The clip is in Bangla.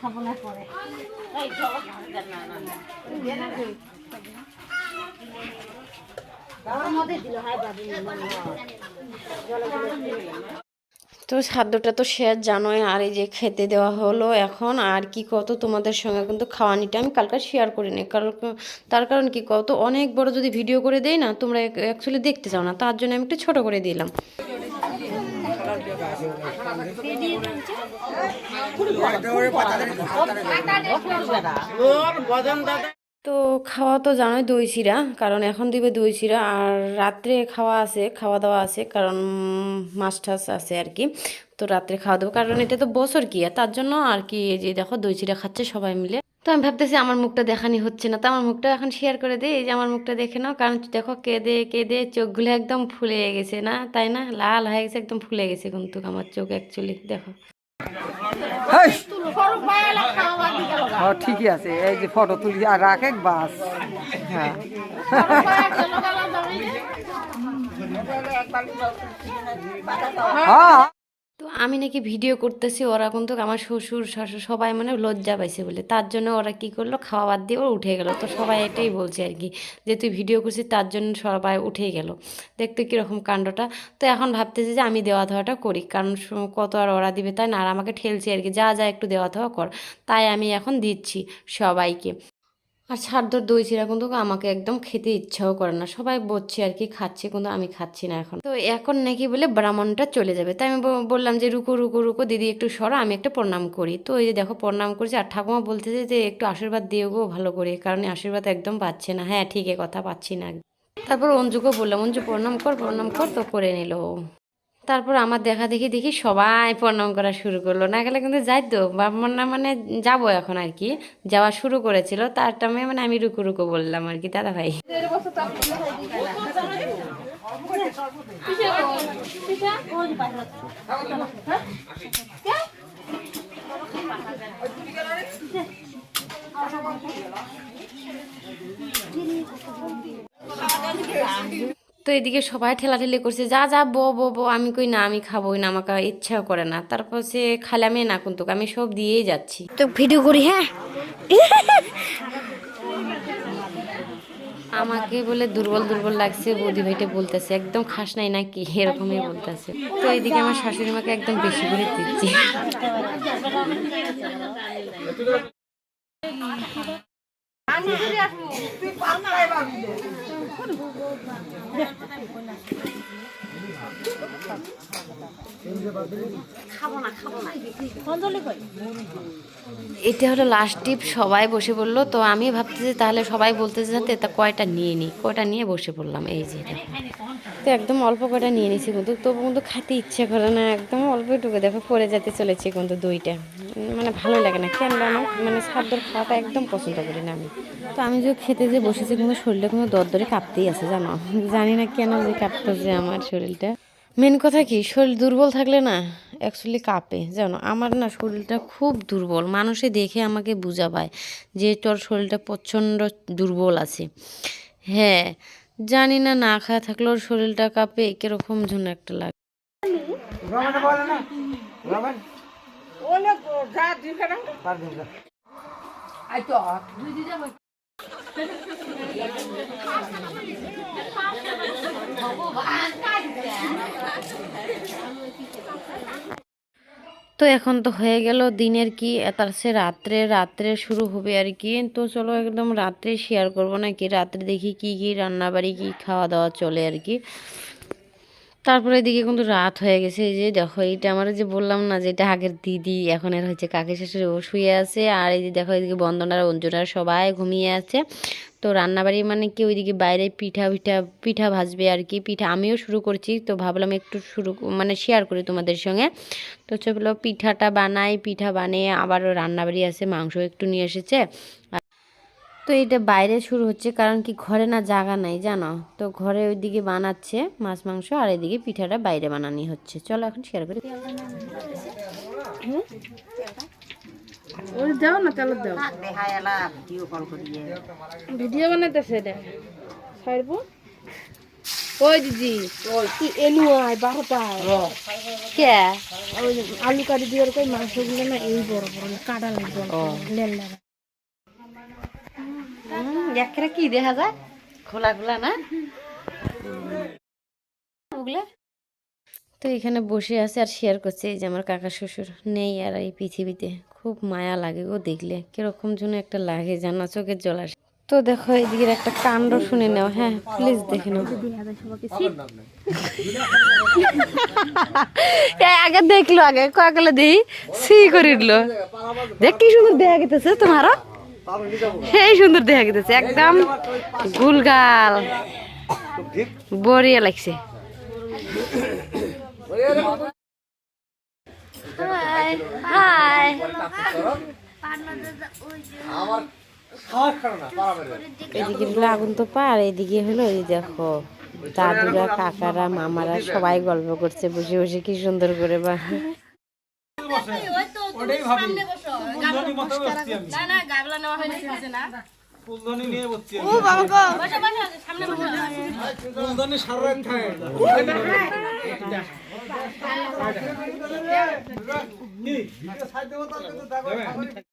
খাব না পরে। তো খাদ্যটা তো শেয়ার জানোই আর এই যে খেতে দেওয়া হলো এখন আর কি কত তোমাদের সঙ্গে কিন্তু খাওয়ানিটা আমি কালকে শেয়ার করিনি কারণ তার কারণ কি কত? অনেক বড় যদি ভিডিও করে দেই না তোমরা অ্যাকচুয়ালি দেখতে চাও না তার জন্য আমি একটু ছোট করে দিলাম। তো খাওয়া তো জানোই দই চিরা কারণ এখন দিবে দই চিরা আর রাত্রে খাওয়া আছে, খাওয়া দাওয়া আছে, কারণ মাছ টাছ আছে আর কি। তো রাত্রে খাওয়া দাওয়া, কারণ এটা তো বছর কি তার জন্য আর কি এই যে দেখো দই চিরা খাচ্ছে সবাই মিলে। তো আমি ভাবতেছি আমার মুখটা দেখানি হচ্ছে না। তো আমার মুখটা এখন শেয়ার করে দিই এই যে আমার মুখটা দেখে নাও কারণ দেখো কেঁদে কেঁদে চোখগুলো একদম ফুলে গেছে না? তাই না? লাল হয়ে গেছে একদম ফুলে গেছে কিন্তু আমার চোখ অ্যাকচুয়ালি দেখো। ঠিকই আছে। এই যে ফটো তুলি আর রাখে বাস। হ্যাঁ। হ্যাঁ। তো আমি নাকি ভিডিও করতেছি, ওরা কিন্তু আমার শ্বশুর শাশুর সবাই মানে লজ্জা পাইছে বলে। তার জন্য ওরা কি করল, খাওয়া বাদ দিয়ে ওরা উঠে গেল। তো সবাই এটাই বলছে আর কি, যে তুই ভিডিও করছিস, তার জন্য সবাই উঠেই গেল। দেখতে কীরকম কাণ্ডটা। তো এখন ভাবতেছি যে আমি দেওয়া দেওয়াটা করি, কারণ কত আর ওরা দিবে তাই না? আর আমাকে ঠেলছে আর কি, যা যা একটু দেওয়া দেওয়া কর। তাই আমি এখন দিচ্ছি সবাইকে। আর ছাড়দর দই চিরা কিন্তু আমাকে একদম খেতে ইচ্ছাও করে না। সবাই বলছে আর কি খাচ্ছে, কিন্তু আমি খাচ্ছি না এখন। তো এখন নাকি বলে ব্রাহ্মণটা চলে যাবে। তাই আমি বললাম যে, রুকো রুকো রুকো, দিদি একটু সরো, আমি একটা প্রণাম করি। তো এই যে দেখো, প্রণাম করছি। আর ঠাকুমা বলতেছে যে, একটু আশীর্বাদ দিয়ে গো ভালো করে, কারণ আশীর্বাদ একদম পাচ্ছে না। হ্যাঁ ঠিক কথা, পাচ্ছি না। তারপর অঞ্জুকে বললাম, অঞ্জু, প্রণাম কর প্রণাম কর, তো করে নিল। তারপর আমার দেখা দেখি দেখি সবাই প্রণাম করা শুরু করল। না গেলে কিন্তু যাই তো, ব্রাহ্মণ না মানে যাব এখন আর কি। যাওয়া শুরু করেছিল, তার টাইমে মানে আমি রুকু রুকু বললাম আর কি, দাদা ভাই। তো এদিকে সবাই ঠেলাঠেলি করছে যা যা বো বো বো। আমি কই না আমি খাবোই না আমাকে ইচ্ছাও করে না। তারপর সে খালে খালামে না কিন্তু আমি সব দিয়েই যাচ্ছি। তো ভিডিও করি হ্যাঁ? আমাকে বলে দুর্বল দুর্বল লাগছে বৌদি ভাইটা বলতেছে একদম খাস নাই না নাকি? এরকমই বলতেছে। তো এইদিকে আমার শাশুড়ি মাকে একদম বেশি করে দিচ্ছি। আসব। এটা হলো লাস্ট টিপ সবাই বসে পড়ল। তো আমি ভাবতেছি তাহলে সবাই বলতেছে যাতে তা কয়টা নিয়ে নিই। কয়টা নিয়ে বসে পড়লাম? এই যে তো একদম অল্প কয়টা নিয়ে নিছি কিন্তু, তবু কিন্তু খেতে ইচ্ছে করে না। একদম অল্প টুকু দেখো পরে যেতে চলেছে কিন্তু দুইটা। মানে ভালো লাগে না। কেন আমার মানে খাদ্যর খাওয়াটা একদম পছন্দ করি না আমি। তো আমি যে খেতে যে বসেছি কিন্তু শরীরটা কিন্তু দরদরে কাঁপতেই আছে, জানো? জানি না কেন যে কাঁপতেছে আমার শরীরটা। মেন কথা কি শরীর দুর্বল থাকলে না অ্যাকচুয়ালি কাঁপে। জানো আমার না শরীরটা খুব দুর্বল। মানুষে দেখে আমাকে বুঝা পায় যে তোর শরীরটা প্রচণ্ড দুর্বল আছে। হ্যাঁ জানি না না খাওয়া থাকলেও শরীরটা কাঁপে কীরকম জন্য একটা লাগে রমেন বলে না রমেন পারবেন না। তো এখন তো হয়ে গেল দিনের কি তার সে রাত্রে রাত্রে শুরু হবে আর কি। তো চলো একদম রাত্রে শেয়ার করব নাকি? রাত্রে দেখি কি কি রান্না বাড়ি কি খাওয়া দাওয়া চলে আর কি। তারপরে এদিকে কিন্তু রাত হয়ে গেছে, এই যে দেখো, এইটা আমার যে বললাম না যে এটা আগের দিদি, এখন এর হচ্ছে কাকি শাশুড়ি ও শুয়ে আছে, আর এই যে দেখো, এদিকে বন্দনার অঞ্জনার সবাই ঘুমিয়ে আছে। তো রান্নাবাড়ি মানে কি, ওইদিকে বাইরে পিঠা পিঠা পিঠা ভাজবে আর কি, পিঠা আমিও শুরু করছি, তো ভাবলাম একটু শুরু মানে শেয়ার করি তোমাদের সঙ্গে। তো চলো, পিঠাটা বানাই, পিঠা বানিয়ে আবার রান্নাবাড়ি আছে, মাংস একটু নিয়ে এসেছে। তো এটা বাইরে শুরু হচ্ছে কারণ কি ঘরে না জায়গা নাই জানো? তো ঘরে ওইদিকে বানাচ্ছে মাছ মাংস আর এদিকে পিঠাটা বাইরে বানানি হচ্ছে। চলো এখন শেয়ার করি। ওই দাও না তেল দাও। ভিডিও বানাইতেছে এটা। ছাড়বো? ওই দিদি কি এলু আয় কে? আলু কাটি দিয়ে কই মাংসগুলো না এই বড় বড় কাটা লাগবে। লেল একেরা কি দেখা যায়? খোলা খোলা না? তো এখানে বসে আছে আর শেয়ার করছে, এই যে আমার কাকা শ্বশুর নেই আর এই পৃথিবীতে। খুব মায়া লাগে ও দেখলে, কীরকম যেন একটা লাগে জানা চোখের জল আসে। তো দেখো, এদিকের একটা কাণ্ড শুনে নাও হ্যাঁ প্লিজ দেখে নাও। আগে দেখল, আগে কয়েকলে দিই? সি করে দেখ কি সুন্দর দেখা গেতেছে তোমারও। সেই সুন্দর দেখা গেতেছে একদম গুলগাল। বড়িয়া লাগছে। হাই হাই এদিকে আগুন তো পার এদিকে হলো এই দেখো দাদুরা কাকারা মামারা সবাই গল্প করছে বসে বসে কি সুন্দর করে বা ফুলদানি নিয়ে বসছি ও বাবা গো। বসে বসে সামনে বসে। ফুলদানি সারা রাত খায়। কি? সাইড দেবো তার দেখো